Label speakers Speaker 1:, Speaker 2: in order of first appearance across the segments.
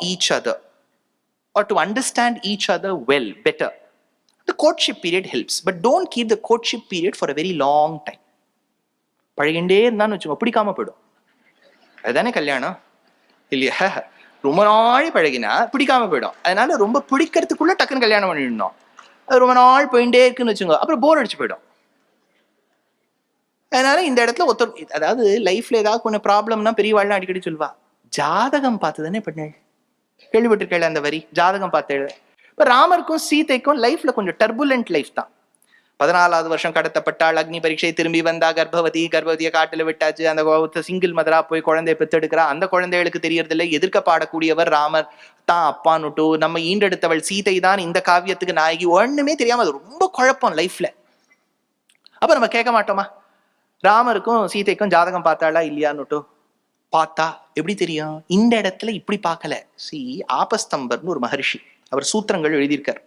Speaker 1: each other or to understand each other well, better. The courtship period helps, but don't keep the courtship period for a very long time. பழகிண்டே இருந்தான்னு வச்சுக்கோ பிடிக்காம போயிடும். அதுதானே கல்யாணம்? இல்லையா? ரொம்ப நாள் பழகினா பிடிக்காம போயிடும். அதனால ரொம்ப பிடிக்கிறதுக்குள்ள டக்குன்னு கல்யாணம் பண்ணிடணும். அது ரொம்ப நாள் போயிட்டே இருக்குன்னு வச்சுக்கோங்க அப்புறம் போர் அடிச்சு போயிடும். அதனால இந்த இடத்துல ஒருத்தர் அதாவது லைஃப்ல ஏதாவது கொஞ்சம் ப்ராப்ளம்னா பெரியவாள்லாம் அடிக்கடி சொல்வா ஜாதகம் பார்த்து தானே பண்ணேன் கேள்விப்பட்டிருக்கல அந்த வரி? ஜாதகம் பார்த்து எழுத. இப்போ ராமருக்கும் சீதைக்கும் லைஃப்ல கொஞ்சம் டர்புலண்ட் லைஃப் தான். பதினாலாவது வருஷம் கடத்தப்பட்டாள் அக்னி பரீட்சை திரும்பி வந்தா கர்ப்பவதி கர்ப்பவதியை காட்டுல விட்டாச்சு. அந்த சிங்கிள் மதரா போய் குழந்தைய பெற்றெடுக்கிறா அந்த குழந்தைகளுக்கு தெரியறதில்ல. எதிர்க்க பாடக்கூடியவர் ராமர் தான் அப்பான்னுட்டு நம்ம ஈண்டெடுத்தவள் சீதை தான் இந்த காவியத்துக்கு நாயகி. ஒண்ணுமே தெரியாம அது ரொம்ப குழப்பம் லைஃப்ல அப்ப நம்ம கேட்க மாட்டோமா? ராமருக்கும் சீதைக்கும் ஜாதகம் பார்த்தாளா இல்லையான்னுட்டு பார்த்தா எப்படி தெரியும்? இந்த இடத்துல இப்படி பார்க்கல. சி ஆபஸ்தம்பர்னு ஒரு மகரிஷி. அவர் சூத்திரங்கள் எழுதியிருக்கார்.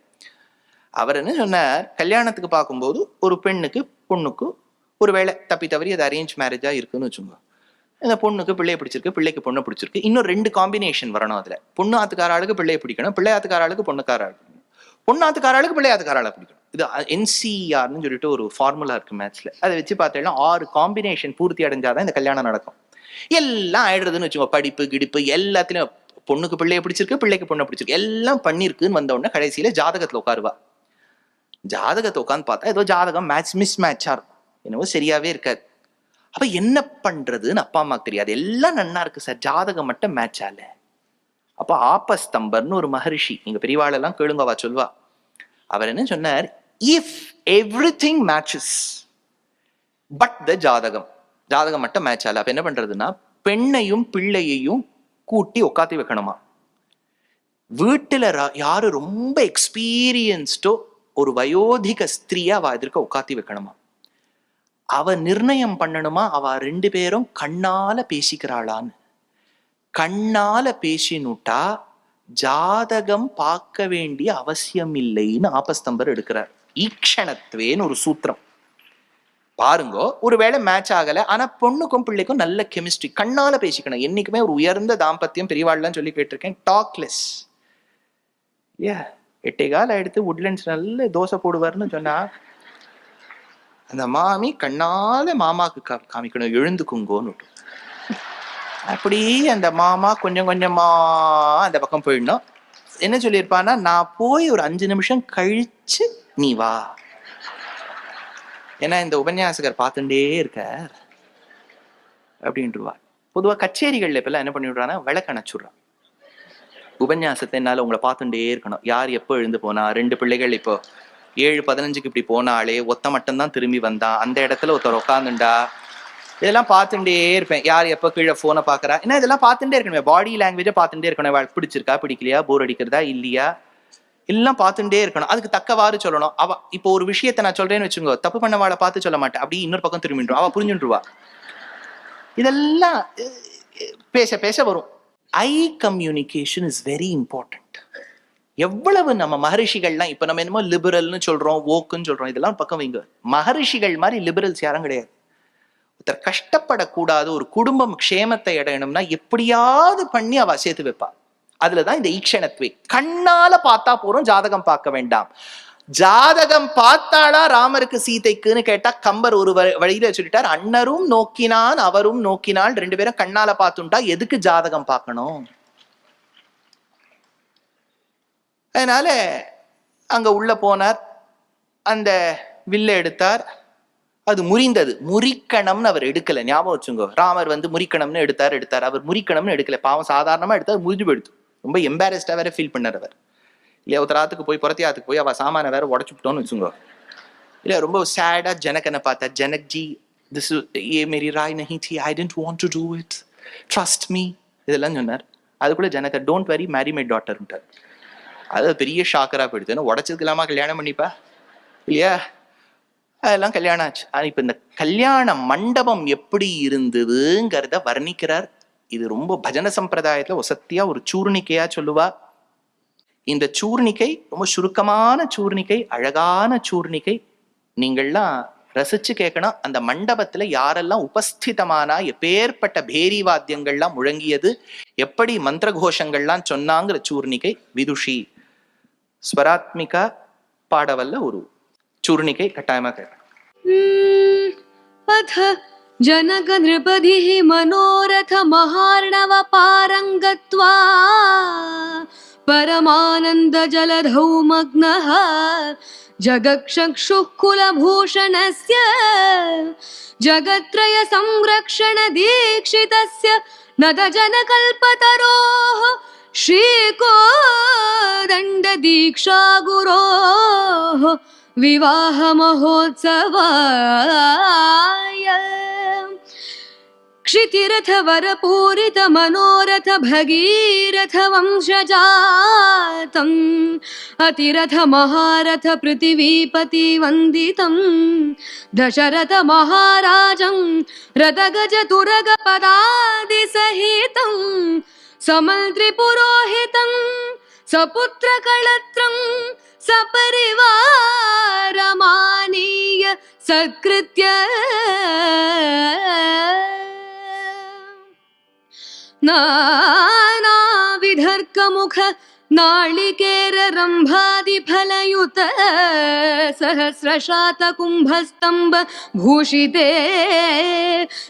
Speaker 1: அவர் என்ன சொன்னார்? கல்யாணத்துக்கு பார்க்கும்போது ஒரு பெண்ணுக்கு பொண்ணுக்கு ஒரு வேளை தப்பி தவறி அது அரேஞ்ச் மேரேஜாக இருக்குன்னு வச்சுக்கோங்க. இந்த பொண்ணுக்கு பிள்ளைய பிடிச்சிருக்கு பிள்ளைக்கு பொண்ணை பிடிச்சிருக்கு. இன்னும் ரெண்டு காம்பினேஷன் வரணும் அதில். பொண்ணு ஆத்துக்கார ஆளுக்கு பிள்ளைய பிடிக்கணும் பிள்ளை ஆத்துக்கார ஆளுக்கு பொண்ணுக்கார ஆளுக்கு பொண்ணு ஆத்துக்கார ஆளுக்கு பிள்ளை ஆத்துக்கார ஆளை பிடிக்கணும். இது என்சிஆர்னு சொல்லிட்டு ஒரு ஃபார்முலா இருக்கு மேட்ச்சில் அதை வச்சு பார்த்தீங்கன்னா ஆறு காம்பினேஷன் பூர்த்தி அடைஞ்சாதான் இந்த கல்யாணம் நடக்கும். எல்லாம் ஆயிடுறதுன்னு வச்சுக்கோ படிப்பு கிடிப்பு எல்லாத்துலயும் பொண்ணுக்கு பிள்ளைய பிடிச்சிருக்கு பிள்ளைக்கு பொண்ணை பிடிச்சிருக்கு. எல்லாம் பண்ணிருக்குன்னு வந்த உடனே கடைசியில ஜாதகத்துல உட்காருவா. ஜாதகத்தை உட்காந்து பார்த்தா ஏதோ ஜாதகம் மேட்ச் மிஸ் மேட்சா இருக்கும். என்னவோ சரியாவே இருக்காது. அப்ப என்ன பண்றதுன்னு அப்பா அம்மாவுக்கு தெரியாது. எல்லாம் நன்னா இருக்கு சார். ஜாதகம் மட்டும் மேட்ச் ஆல அப்ப ஆபஸ்தம்பர்னு ஒரு மகரிஷி நீங்க பெரியவாளெல்லாம் கேளுங்கவா சொல்வா. அவர் என்ன சொன்னார்? If everything matches but the jathakam. ஜாதகம் மட்டும் மேட்ச் ஆகல. அப்ப என்ன பண்றதுன்னா பெண்ணையும் பிள்ளையையும் கூட்டி உட்காத்தி வைக்கணுமா? வீட்டுல யாரு ரொம்ப எக்ஸ்பீரியன்ஸ்டோ ஒரு வயோதிக ஸ்திரீயா அவ எதிர்க்க உட்காத்தி வைக்கணுமா? அவ நிர்ணயம் பண்ணணுமா? அவ ரெண்டு பேரும் கண்ணால பேசிக்கிறாளான்னு. கண்ணால பேசினுட்டா ஜாதகம் பார்க்க வேண்டிய அவசியம் இல்லைன்னு ஆபஸ்தம்பர் எடுக்கிறார். ஈக்ஷணத்வேன்னு ஒரு சூத்திரம். பாருங்கோ ஒருவேளை மேட்ச் ஆகல. ஆனா பொண்ணுக்கும் பிள்ளைக்கும் நல்ல கெமிஸ்ட்ரி கண்ணால பேசிக்கணும். என்னைக்குமே ஒரு உயர்ந்த தாம்பத்தியம் பெரியவாள்லாம் சொல்லி கேட்டிருக்கேன். டாக்லெஸ் ஏ எட்டே கால எடுத்து உட்லண்ட்ஸ் நல்ல தோசை போடுவார்னு சொன்னா அந்த மாமி கண்ணால மாமாக்கு கா- காமிக்கணும். எழுந்துக்குங்கோன்னு அப்படி அந்த மாமா கொஞ்சம் கொஞ்சமா அந்த பக்கம் போயிடணும். என்ன சொல்லியிருப்பான்னா நான் போய் ஒரு அஞ்சு நிமிஷம் கழிச்சு நீ வா. ஏன்னா இந்த உபன்யாசகர் பார்த்துட்டே இருக்கார் அப்படின்ட்டுருவா பொதுவாக கச்சேரிகள்ல இப்பெல்லாம் என்ன பண்ணி விடுறான்னா விளக்கு உபன்யாசத்தை என்னால் உங்களை பார்த்துட்டே இருக்கணும். யார் எப்போ எழுந்து போனா ரெண்டு பிள்ளைகள் இப்போ ஏழு பதினஞ்சுக்கு இப்படி போனாலே ஒத்த மட்டும்தான் திரும்பி வந்தான் அந்த இடத்துல ஒருத்தர் உட்காந்துண்டா இதெல்லாம் பார்த்துட்டே இருப்பேன். யார் எப்போ கீழே ஃபோனை பார்க்கறா? ஏன்னா இதெல்லாம் பார்த்துட்டே இருக்கணும். பாடி லாங்குவேஜை பார்த்துட்டே இருக்கணும். பிடிச்சிருக்கா பிடிக்கலையா போர் அடிக்கிறதா இல்லையா? எல்லாம் பார்த்துட்டே இருக்கணும். அதுக்கு தக்கவாறு சொல்லணும். அவ இப்போ ஒரு விஷயத்தை நான் சொல்றேன்னு வச்சுக்கோ தப்பு பண்ணவாளை பார்த்து சொல்ல மாட்டேன். அப்படி இன்னொரு பக்கம் திரும்பிடுவா அவ புரிஞ்சுட்டுருவா இதெல்லாம் பேச பேச வரும். I communication is very important எவ்வளவு நம்ம மகரிஷிகள்லாம் இப்ப நம்ம என்னமோ லிபரல்னு சொல்றோம் ஓக்குன்னு சொல்றோம் இதெல்லாம் பக்கம் வைங்க. மகரிஷிகள் மாதிரி லிபரல்ஸ் யாரும் கிடையாது. ஒருத்தர் கஷ்டப்படக்கூடாது ஒரு குடும்பம் க்ஷேமத்தை அடையணும்னா எப்படியாவது பண்ணி அவ சேர்த்து வைப்பா. அதுலதான் இந்த ஈக்ஷணத்வே கண்ணால பார்த்தா போறோம் ஜாதகம் பார்க்க வேண்டாம். ஜாதகம் பார்த்தாளா ராமருக்கு சீதைக்குன்னு கேட்டா கம்பர் ஒரு வ- வழியில சொல்லிட்டார் அண்ணரும் நோக்கினான் அவரும் நோக்கினாள் ரெண்டு பேரும் கண்ணால பார்த்துட்டா எதுக்கு ஜாதகம் பார்க்கணும்? அதனால அங்க உள்ள போனார் அந்த வில்ல எடுத்தார். அது முறிந்தது. முறிக்கணம்னு அவர் எடுக்கல. ஞாபகம் வச்சுங்கோ ராமர் வந்து முறிக்கணம்னு எடுத்தார் எடுத்தார். அவர் முறிக்கணம்னு எடுக்கல. பாவம் சாதாரணமா எடுத்தார் முறிஞ்சு போயிடுத்து. ரொம்ப எம்பாரஸ்டா வேற ஃபீல் பண்ணார் அவர். இல்லையா ஒருத்தராத்துக்கு போய் புறத்தியாத்துக்கு போய் அவள் சாமான வேற உடச்சுட்டோன்னு வச்சுங்க இல்லையா ரொம்ப சேடா ஜனகனை பார்த்தா ஜனக் ஜி திஸ் ஏ மேரி ராய் நஹி D I didn't want to do it trust me இதெல்லாம் சொன்னார். அதுக்குள்ள Janaka don't worry marry my டாட்டர்ன்ட்டார் அது பெரிய ஷாக்கராக போயிடுது ஏன்னா உடச்சதுக்கு இல்லாமல் கல்யாணம் பண்ணிப்பா? இல்லையா? அதெல்லாம் கல்யாணம் ஆச்சு. ஆனால் இப்போ இந்த கல்யாண மண்டபம் எப்படி இருந்ததுங்கிறத வர்ணிக்கிறார் இது ரொம்ப பஜன சம்பிரதாயத்துல ஒசத்தியா ஒரு சூர்ணிக்கையா சொல்லுவா. இந்த சூர்ணிக்கை ரொம்ப சுருக்கமான சூர்ணிக்கை அழகான சூர்ணிக்கை. நீங்கள்லாம் ரசிச்சு கேட்கணும் அந்த மண்டபத்துல யாரெல்லாம் உபஸ்திதமானா எப்பேற்பட்ட பேரி வாத்தியங்கள்லாம் முழங்கியது எப்படி மந்திர கோஷங்கள்லாம் சொன்னாங்கிற சூர்ணிகை விதுஷி. ஸ்வராத்மிகா பாடவல்ல ஒரு சூர்ணிகை கட்டாயமா கேட்க
Speaker 2: जनक नृपधिः मनोरथ महार्णवपारङ्गत्वा परमानन्दजलधौ मग्नः जगक्षक्षुः कुलभूषणस्य जगत्त्रयसंरक्षणदीक्षितस्य नदजनकल्पतरोः श्रीकोदण्डदीक्षागुरोः विवाहमहोत्सवाय क्षितिरथ वरपूरित मनोरथ भगीरथ वंशजातम्। अतिरथ महारथ पृथिवीपति वन्दितम्। दशरथ महाराजं रथगज तुरग पदादिसहितम् समन्त्रिपुरोहितम् सपुत्रकळत्रम् सपरिवारमानीय सत्कृत्य। नानाविधर्कमुख नाळिकेररम्भादिफलयुत सहस्रशातकुम्भस्तम्भ भूषिते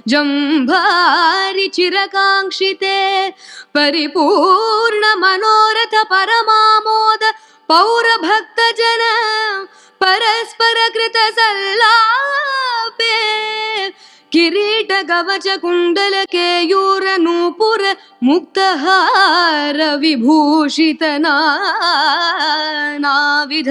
Speaker 2: जम्भारि चिरकाङ्क्षिते परिपूर्णमनोरथ परमामोद पौरभक्तजन परस्परकृत ಕಿರೀಟ ಕವಚ ಕುಂಡಲ ಕೇಯೂರ ನೂಪುರ ಮುಕ್ತಹಾರ ವಿಭೂಷಿತನಾನಾವಿಧ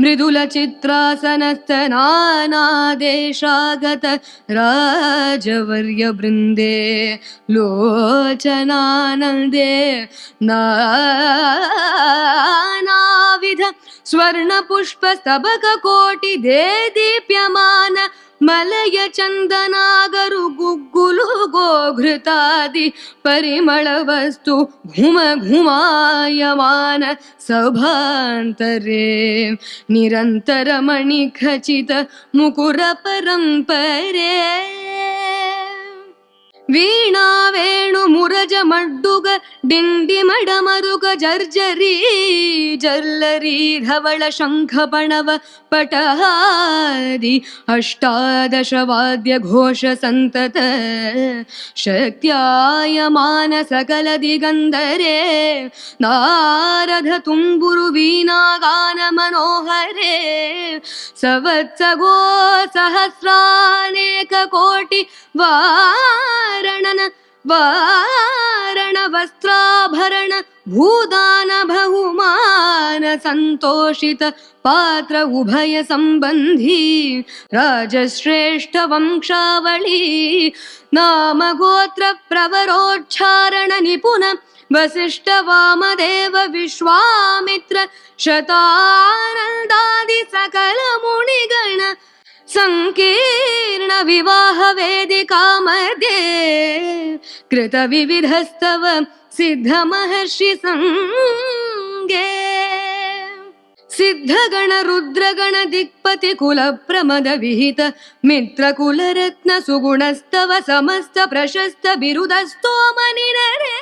Speaker 2: ಮೃದುಲ ಚಿತ್ರಾಸನಸ್ತನಾನಾದೇಶಾಗತ ರಾಜವರ್ಯ ಬೃಂದೇ ಲೋಚನಾನಂದೇ ನಾನಾವಿಧ ಸ್ವರ್ಣಪುಷ್ಪ ಸ್ತಬಕ ಕೋಟಿ ದೇ ದೀಪ್ಯಮಾನ ಮಲೆಯ ಚಂದನಾಗರು ಗುಗ್ಗುಲು ಗೋಘೃತಾದಿ ಪರಿಮಳ ವಸ್ತು ಘುಮ ಘುಮಾಯಮಾನ ಸಭಾಂತರೇ. ನಿರಂತರ ಮಣಿ ಖಚಿತ ಮುಕುರ ಪರಂಪರೇ. ವೀಣಾ ವೇಣು ಮುರಜ ಮಡ್ಡುಗ ಡಿಂಡಿ ಮಡಮರುಗ ಜರ್ಜರಿ ಜಲ್ಲರಿ ಧವಳ ಶಂಖ ಪಣವ ಪಟಹಾದಿ ಅಷ್ಟಾದಶ ವಾದ್ಯ ಘೋಷ ಸಂತತ ಶಕ್ತ್ಯಾಯಮಾನ ಸಕಲ ದಿಗಂಧರೆ ನಾರದ ತುಂಬುರು ವೀಣಾಗಾನ ಮನೋಹರೇ ಸವತ್ಸ ಗೋ ಸಹಸ್ರಾನೇಕ ಕೋಟಿ ವಾರಣನ वारणन वारणवस्त्राभरण भूदान बहुमान सन्तोषित पात्र उभय सम्बन्धी राजश्रेष्ठ वंशावली नाम गोत्र प्रवरोच्चारण निपुण वसिष्ठ वामदेव विश्वामित्र शतानन्दादि सकल मुनिगण സങ്കീർണ വിവാഹവേദികാമധ്യേ കൃതവിവിധസ്തവ സിദ്ധമഹർഷി സങ്കേ സിദ്ധഗണ രുദ്രഗണ ദിക്പതി കുലപ്രമദ വിഹിത മിത്രകുലരത്ന സുഗുണസ്തവ സമസ്ത പ്രശസ്ത ബിരുദസ്തോമനിനരേ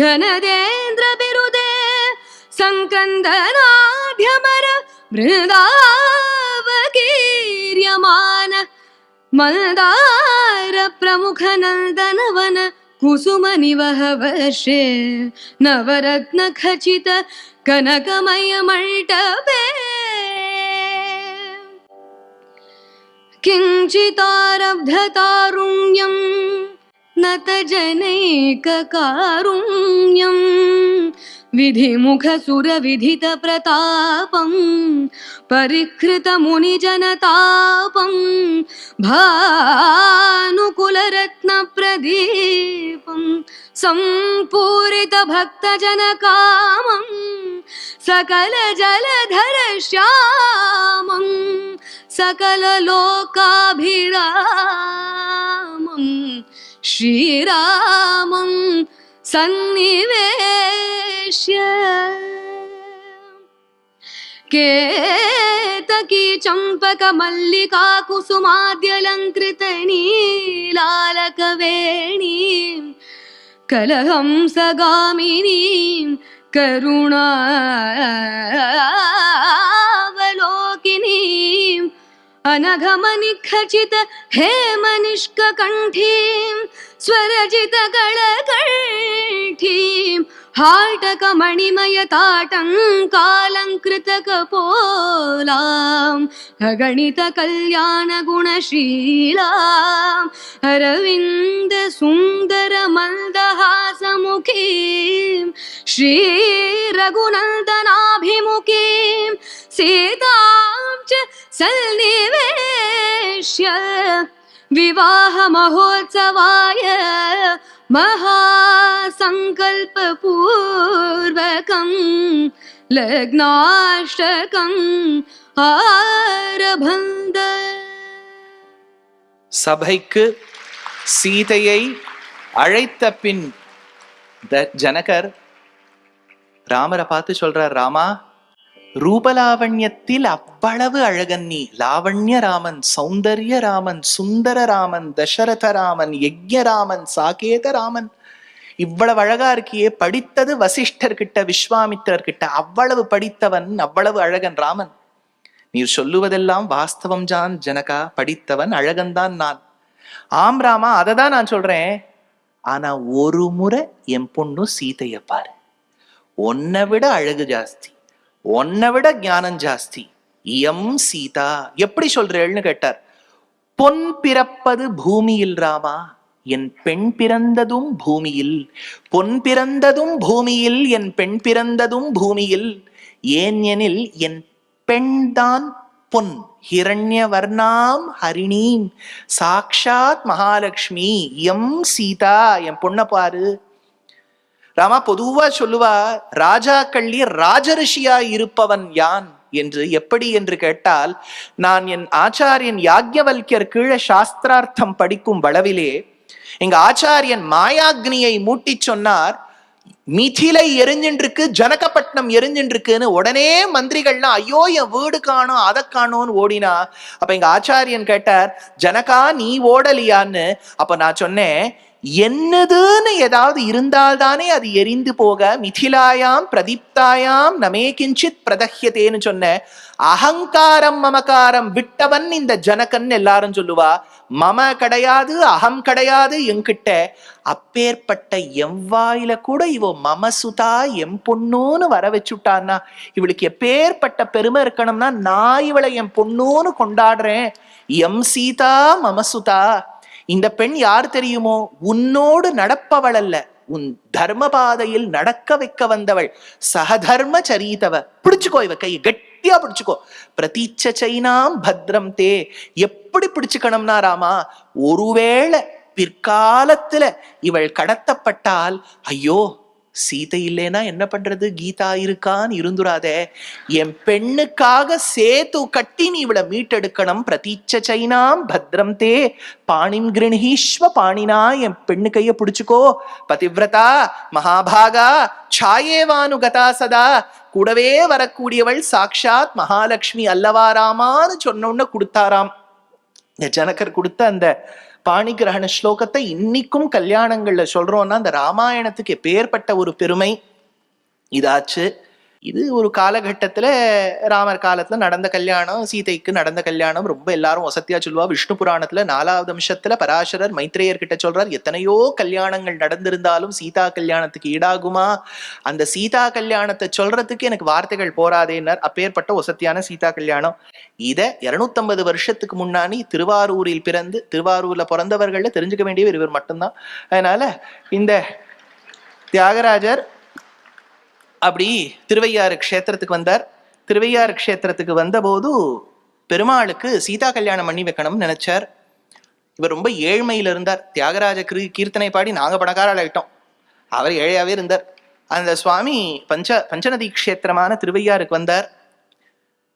Speaker 2: ധനദേന്ദ്ര ബിരുദേ സങ്കന്ദനാഭ്യമര മൃദാ अवकीर्यमान मन्दारप्रमुखनन्दनवन कुसुमनिवह वर्षे नवरत्नखचित कनकमयमण्टपे किञ्चितारब्धतारुण्यम् नतजनैककारुण्यं विधिमुखसुरविधितप्रतापं परिहृतमुनिजनतापं भानुकुलरत्नप्रदीपं सम्पूरितभक्तजनकामं सकलजलधरश्यामं सकललोकाभिरामम् ശ്രീരാമം സന്നിവേശ്യ. കേതകി ചമ്പക മല്ലികാകുസുമാദ്യലംകൃത നീലാലകവേണീം. കലഹം സഗാമിനീം കരുണാവലോകിനീം അനഘമനിഖചിത ഹേമനിഷ്കണ്ഠീം സ്വരചിത കളകണ്ഠീം हाटकमणिमयताटङ्कालङ्कृतकपोलाम् अगणितकल्याणगुणशीलाम् अरविन्दसुन्दरमन्दहासमुखीं श्रीरघुनन्दनाभिमुखीं सीतां च सन्निवेश्य विवाहमहोत्सवाय महासङ्कल्पपूर्वकं लग्नाष्टकम् आरभन्द
Speaker 1: சபைக்கு சீதையை அழைத்த பின் த- ஜனகர் ராமரை பார்த்து சொல்றார் ராமா ரூபலாவண்யத்தில் அவ்வளவு அழகன் நீ. லாவண்ய ராமன் சௌந்தர்ய ராமன் சுந்தர ராமன் தசரத ராமன் யஜ்ய ராமன் சாகேத ராமன் இவ்வளவு அழகா இருக்கியே படித்தது வசிஷ்டர்கிட்ட விஸ்வாமித்திரர் கிட்ட அவ்வளவு படித்தவன் அவ்வளவு அழகன் ராமன். நீர் சொல்லுவதெல்லாம் வாஸ்தவம் ஜான் ஜனகா படித்தவன் அழகன்தான் நான். ஆம் ராமா அதை தான் நான் சொல்றேன். ஆனா ஒரு முறை என் பொண்ணு சீதைய பாரு. உன்னை விட அழகு ஜாஸ்தி. உன்னை விட ஞானம் ஜாஸ்தி. எம் சீதா. எப்படி சொல்றேள்னு கேட்டார். பொன் பிறப்பது பூமியில் ராமா. என் பெண் பிறந்ததும் பூமியில். பொன் பிறந்ததும் பூமியில். என் பெண் பிறந்ததும் பூமியில். ஏன் எனில் என் பெண்தான் பொன். ஹிரண்ய வர்ணாம் ஹரிணீம். சாக்ஷாத் மகாலட்சுமி எம் சீதா. என் பொண்ணை பாரு. ராமா பொதுவா சொல்லுவா ராஜாக்கள்லி ராஜரிஷியா இருப்பவன் யான்? என்று எப்படி என்று கேட்டால் நான் என் ஆச்சாரியன் யாக்ஞவல்யர் கீழே சாஸ்திரார்த்தம் படிக்கும் வளவிலே எங்க ஆச்சாரியன் மாயாக்னியை மூட்டிச் சொன்னார் மிதிலை எரிஞ்சின்றிருக்கு ஜனகப்பட்டினம் எரிஞ்சின்றிருக்குன்னு உடனே மந்திரிகள்லாம் ஐயோ என் வீடு காணும் அதை காணும்னு ஓடினா. அப்ப எங்க ஆச்சாரியன் கேட்டார் ஜனகா நீ ஓடலியான்னு. அப்ப நான் சொன்னேன் என்னதுன்னு ஏதாவது இருந்தால்தானே அது எரிந்து போக மிதிலாயாம் பிரதீப்தாயாம் நமே கிஞ்சித் பிரதஹ்யதேன்னு சொன்ன அகங்காரம் மமகாரம் விட்டவன் இந்த ஜனகன் எல்லாரும் சொல்லுவா மம கிடையாது அகம் கிடையாது என்கிட்ட. அப்பேற்பட்ட எவ்வாயில கூட இவ மமசுதா எம் பொண்ணுன்னு வர வச்சுட்டான்னா இவளுக்கு எப்பேற்பட்ட பெருமை இருக்கணும்னா நான் இவளை என் பொண்ணுன்னு கொண்டாடுறேன். எம் சீதா மமசுதா. இந்த பெண் யார் தெரியுமோ? உன்னோடு நடப்பவள் அல்ல உன் தர்ம பாதையில் நடக்க வைக்க வந்தவள். சகதர்ம சரீதவ பிடிச்சுக்கோ இவ கை கட்டியா பிடிச்சுக்கோ. பிரதீச்ச சைனாம் பத்ரம் தே. எப்படி பிடிச்சுக்கணும்னா ராமா ஒருவேளை பிற்காலத்துல இவள் கடத்தப்பட்டால் ஐயோ சீதை இல்லைனா என்ன பண்றது? கீதா இருக்கான்னு இருந்துராதே. என் பெண்ணுக்காக சேத்து கட்டி நீ இவளை மீட்டெடுக்கணும். பிரதீச்ச சைனாம் பத்ரம் தே. பாணிம் கிருணிஹீஸ்வ பாணினா என் பெண்ணு கைய பிடிச்சுக்கோ. பதிவிரதா மகாபாகா சாயேவானுகதா சதா. கூடவே வரக்கூடியவள் சாக்ஷாத் மகாலட்சுமி அல்லவாராமான்னு சொன்ன கொடுத்தாராம். இந்த ஜனகர் கொடுத்த அந்த பாணிகிரகண ஸ்லோகத்தை இன்னைக்கும் கல்யாணங்கள்ல சொல்றோம்னா அந்த ராமாயணத்துக்கு எப்பேற்பட்ட ஒரு பெருமை? இதாச்சு. இது ஒரு காலகட்டத்துல ராமர் காலத்துல நடந்த கல்யாணம் சீதைக்கு நடந்த கல்யாணம் ரொம்ப எல்லாரும் வசத்தியா சொல்லுவா. விஷ்ணு புராணத்துல நாலாவது அம்சத்துல பராசரர் மைத்ரேயர் கிட்ட சொல்றார் எத்தனையோ கல்யாணங்கள் நடந்திருந்தாலும் சீதா கல்யாணத்துக்கு ஈடாகுமா? அந்த சீதா கல்யாணத்தை சொல்றதுக்கு எனக்கு வார்த்தைகள் போராதேனர் அப்பேற்பட்ட வசத்தியான சீதா கல்யாணம். இதை இரநூத்தம்பது வருஷத்துக்கு முன்னாடி திருவாரூரில் பிறந்து திருவாரூரில் பிறந்தவர்களில் தெரிஞ்சுக்க வேண்டியவர் இவர் மட்டும்தான். அதனால இந்த தியாகராஜர் அப்படி திருவையாறு க்ஷேத்திரத்துக்கு வந்தார். திருவையாறு க்ஷேத்திரத்துக்கு வந்தபோது பெருமாளுக்கு சீதா கல்யாணம் பண்ணி வைக்கணும்னு நினைச்சார். இவர் ரொம்ப ஏழ்மையில் இருந்தார். தியாகராஜ கிரு கீர்த்தனை பாடி நாங்கள் பணக்காரால் ஆயிட்டோம். அவர் ஏழையாவே இருந்தார். அந்த சுவாமி பஞ்ச பஞ்சநதி க்ஷேத்திரமான திருவையாருக்கு வந்தார்.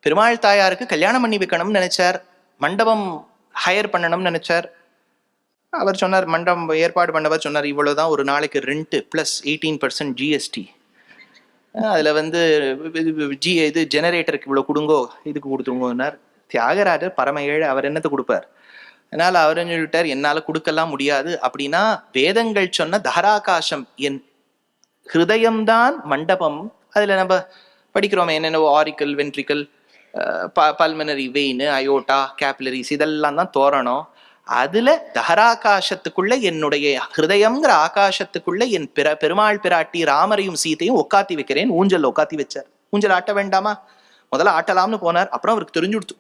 Speaker 1: பெருமாள் தாயாருக்கு கல்யாணம் பண்ணி வைக்கணும்னு நினைச்சார். மண்டபம் ஹையர் பண்ணணும்னு நினைச்சார். அவர் சொன்னார் மண்டபம் ஏற்பாடு பண்ணவர் சொன்னார் இவ்வளவுதான் ஒரு நாளைக்கு rent plus eighteen percent GST அதில் வந்து ஜி இது ஜெனரேட்டருக்கு இவ்வளோ கொடுங்கோ இதுக்கு கொடுத்துருங்கோன்னார். தியாகராஜர் பரம ஏழை அவர் என்னத்தை கொடுப்பார்? அதனால அவர் என்ன சொல்லிட்டார் என்னால கொடுக்கலாம் முடியாது. அப்படின்னா வேதங்கள் சொன்ன தாராகாசம் என் ஹிருதயம்தான் மண்டபம். அதுல நம்ம படிக்கிறோமே என்னென்ன auricle ventricle pulmonary vein aorta capillaries இதெல்லாம் தான் தோரணம் அதுல தஹராகாசத்துக்குள்ள என்னுடைய ஹிருதயம்ங்கிற ஆகாசத்துக்குள்ள என் பிற பெருமாள் பிராட்டி ராமரையும் சீதையும் உட்காத்தி வைக்கிறேன். ஊஞ்சல் உட்காத்தி வச்சார். ஊஞ்சல் ஆட்ட வேண்டாமா? முதல்ல ஆட்டலாம்னு போனார். அப்புறம் அவருக்கு தெரிஞ்சுடுத்து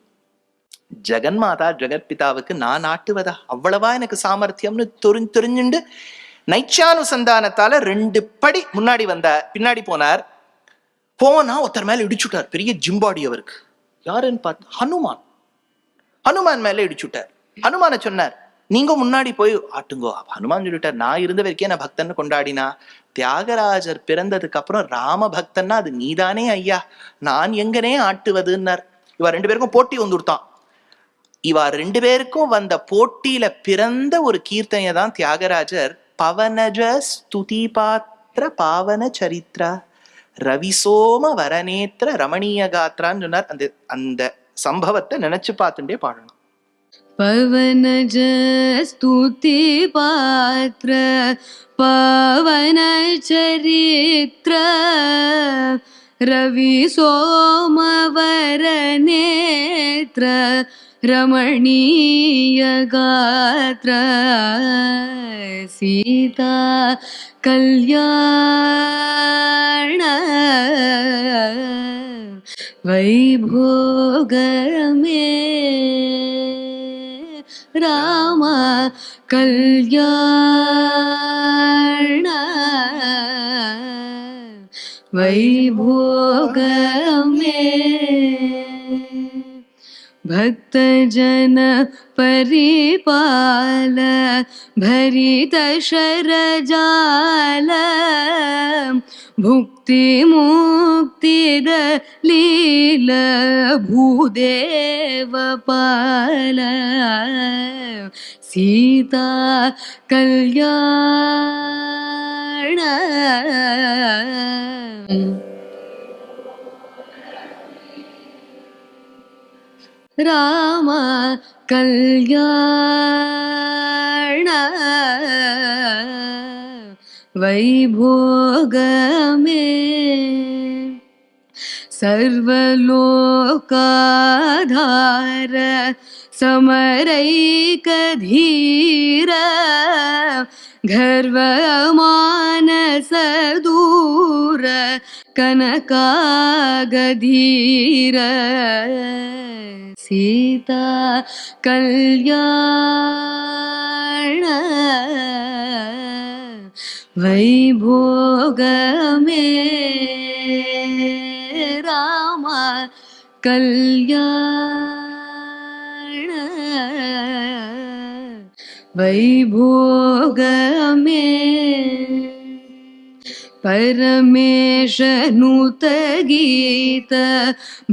Speaker 1: ஜெகன்மாதா ஜெகத்பிதாவுக்கு நான் ஆட்டுவதா? அவ்வளவா எனக்கு சாமர்த்தியம்னு தெரிஞ்சு தெரிஞ்சுண்டு நைச்சானுசந்தானத்தால ரெண்டு படி முன்னாடி வந்தார். பின்னாடி போனார். போனா ஒருத்தர் மேல இடிச்சுட்டார். பெரிய ஜிம்பாடி அவருக்கு. யாருன்னு பார்த்து ஹனுமான். ஹனுமான் மேலே இடிச்சுட்டார். ஹனுமான சொன்னார் நீங்க முன்னாடி போய் ஆட்டுங்கோ. ஹனுமான் சொல்லிட்டார் நான் இருந்த வரைக்கும் நான் பக்தன் கொண்டாடினா தியாகராஜர் பிறந்ததுக்கு அப்புறம் ராம பக்தன்னா அது நீதானே ஐயா. நான் எங்கனே ஆட்டுவதுன்னார். இவ ரெண்டு பேருக்கும் போட்டி வந்துடுத்தான் இவா ரெண்டு பேருக்கும் வந்த போட்டியில பிறந்த ஒரு கீர்த்தனையை தான் தியாகராஜர் பவனஜ ஸ்துதி பாத்திர பாவன சரித்ரா ரவிசோம வரநேத்திர ரமணீய காத்ரான்னு சொன்னார். அந்த அந்த சம்பவத்தை நினைச்சு பார்த்துட்டே பாடணும்.
Speaker 2: பவனஜ ஸ்துதி பாத்திர பவன சரித்திர ரவி சோமவர நேத்திர ரமணீய காத்திர சீதா கல்யாண வைபோகரமே. ராம கல்யாண வைபோகமே भक्तजन परिपाल भरित शरजाल भुक्ति मुक्तिद लील भूदेव पाल सीता कल्याण രാമ കല്യാണ വൈഭോഗമേ. സർവലോകാധാര സമരൈകധീര ഗർവമാനസദൂര കനകാഗധീര. சீதா கல்யாண வைபோகமே ராம கல்யாண வைபோகமே परमेशनुतगीत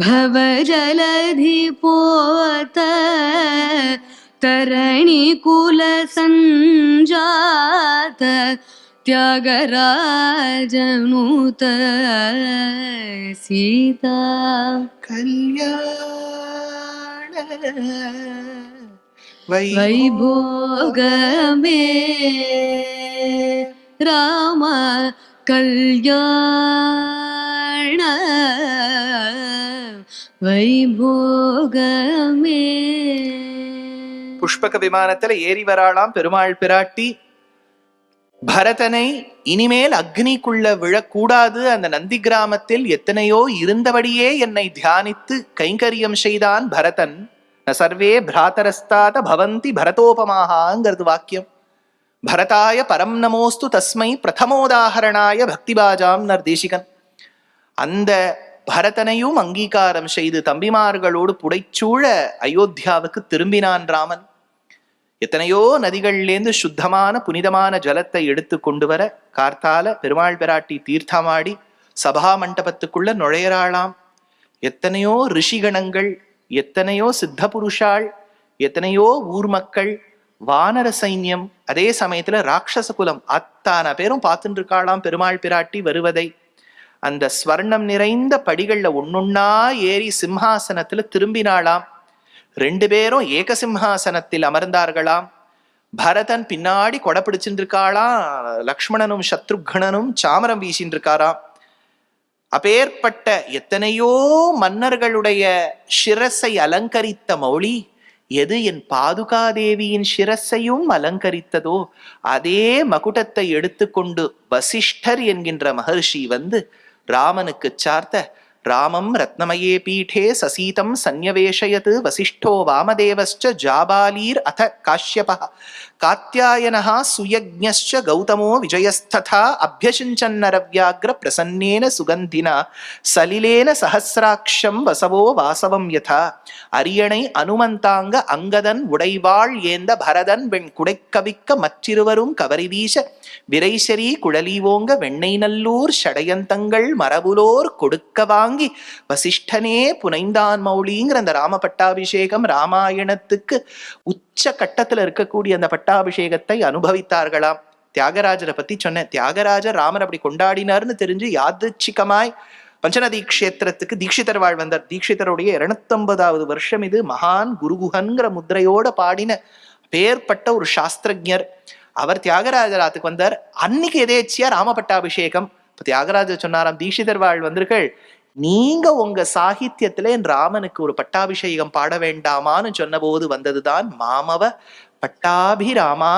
Speaker 2: भवजलधिपोत तरणिकुलसञ्जात त्यागराजनुत सीता कल्याण वैभोगमे राम கல்யாண வைபோகமே.
Speaker 1: புஷ்பக விமானத்துல ஏறி வராளாம் பெருமாள் பிராட்டி. பரதனை இனிமேல் அக்னிக்குள்ள விழக்கூடாது. அந்த நந்தி கிராமத்தில் எத்தனையோ இருந்தபடியே என்னை தியானித்து கைங்கரியம் செய்தான் பரதன். சர்வே பிராத்தரஸ்தாத பவந்தி பரதோபமாகாங்கிறது வாக்கியம். பரதாய பரம் நமோஸ்து தஸ்மை பிரதமோதாகரணாய பக்திபாஜாம் நர்தேசிகன் அந்த பரதனையும் அங்கீகாரம் செய்து தம்பிமார்களோடு புடைச்சூழ அயோத்தியாவுக்கு திரும்பினான் ராமன். எத்தனையோ நதிகள்லேருந்து சுத்தமான புனிதமான ஜலத்தை எடுத்து கொண்டு வர கார்த்தால பெருமாள் பிராட்டி தீர்த்தமாடி சபா மண்டபத்துக்குள்ள நுழையிறாளாம். எத்தனையோ ரிஷிகணங்கள் எத்தனையோ சித்த புருஷாள் எத்தனையோ ஊர் மக்கள் வானர சைன்யம் அதே சமயத்துல ராட்சச குலம் அத்தான பேரும் பார்த்துட்டு இருக்காளாம் பெருமாள் பிராட்டி வருவதை. அந்த ஸ்வர்ணம் நிறைந்த படிகள்ல ஒன்னொன்னா ஏறி சிம்ஹாசனத்துல திரும்பினாளாம். ரெண்டு பேரும் ஏக சிம்ஹாசனத்தில் அமர்ந்தார்களாம். பரதன் பின்னாடி கொடை பிடிச்சிட்டு இருக்காளாம் லக்ஷ்மணனும் சத்ருக்னனும் சாமரம் வீசின்னு இருக்காராம் அப்பேற்பட்ட எத்தனையோ மன்னர்களுடைய சிரசை அலங்கரித்த மௌளி எது என் பாதுகாதேவியின் சிரசையும் அலங்கரித்ததோ அதே மகுடத்தை எடுத்துக்கொண்டு வசிஷ்டர் என்கின்ற மகர்ஷி வந்து ராமனுக்கு சார்த்த ராமம் ரத்னமயே பீఠே சசீதம் சந்நிவேஷயத் வசிஷ்டோ வாமதேவஸ்ச ஜாபாலீர் அத காஷ்யபः காத்யாயனः சுயஜ்ஞश्च கௌதமோ விஜயஸ்ததா அபியசிஞ்சன்னரவ்யாக்ர பிரசன்னேன சுகந்தினா சலிலேன சஹசிராட்சம் வசவோ வாசவம் யதா அரியணை அனுமந்தாங்க அங்கதன் உடைவாள் ஏந்த பரதன் வெண் குடைக்கவிக்க மற்றிருவரும் கவரி வீச விரைசரி குழலிவோங்க வெண்ணெய் நல்லூர் ஷடயந்தங்கள் மரபுலோர் கொடுக்க வாங்கி வசிஷ்டனே புனைந்தான் மௌலிங்கிற அந்த ராம பட்டாபிஷேகம் ராமாயணத்துக்கு உச்ச கட்டத்தில் இருக்கக்கூடிய அந்த பட்டாபிஷேகத்தை அனுபவித்தார்களாம். தியாகராஜரை பத்தி சொன்னேன். தியாகராஜர் ராமர் அப்படி கொண்டாடினார்னு தெரிஞ்சு யாதச்சிகமாய் பஞ்சநதி கஷேத்திரத்துக்கு தீட்சிதர் வாழ் வந்தார். தீட்சிதருடைய இருநூத்தம்பதாவது வருஷம் இது மகான் குருகுஹன்கிற முத்திரையோட பாடின பேர்பட்ட ஒரு சாஸ்திரஜர் அவர் தியாகராஜர் ஆத்துக்கு வந்தார். அன்னைக்கு எதேச்சியா ராம பட்டாபிஷேகம் இப்ப தியாகராஜர் சொன்னாராம் தீட்சிதர் வாழ் வந்தீர்கள். நீங்க உங்க சாகித்யத்திலே ராமனுக்கு ஒரு பட்டாபிஷேகம் பாட வேண்டாமான்னு சொன்னபோது வந்ததுதான் மாமவ பட்டாபிராமா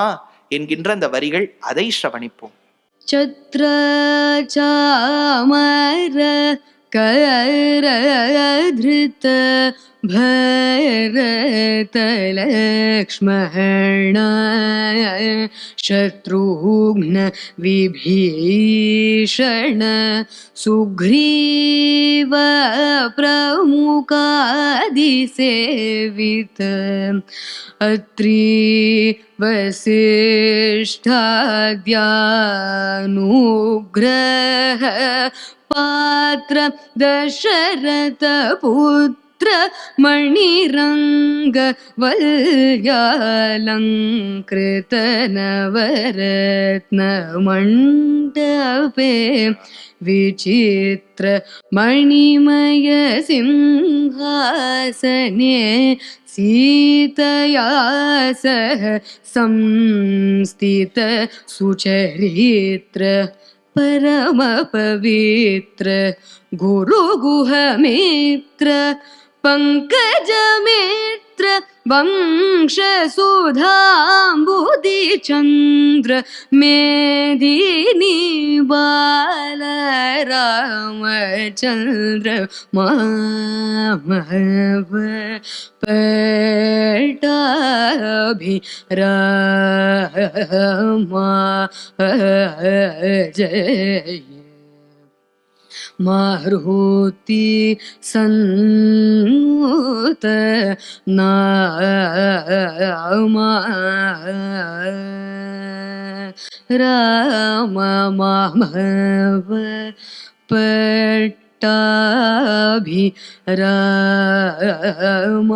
Speaker 1: என்கின்ற அந்த வரிகள் அதை சிரவணிப்போம்
Speaker 2: சத்ர சாமர திருத்த भरत लक्ष्मण शत्रुघ्न विभीषण सुग्रीव प्रमुखादिसेवित अत्री वसिष्ठाद्यानुग्रह पात्र दशरथपुत्र मणिरङ्गवल्यालङ्कृतनवरत्नमण्डवे विचित्र मणिमय सिंहासने सीतया सह संस्थित सुचरित्र परमपवित्र गुरुगुहमित्र पङ्कजमित्र वंशसुधाम्बुदिचन्द्र मेदिनी बालरामचन्द्र मामव पटाभि रामा जय മാഹൃഹൂത്തി സന്നൂത രാമ മാമവ പെട്ടാഭി രാമ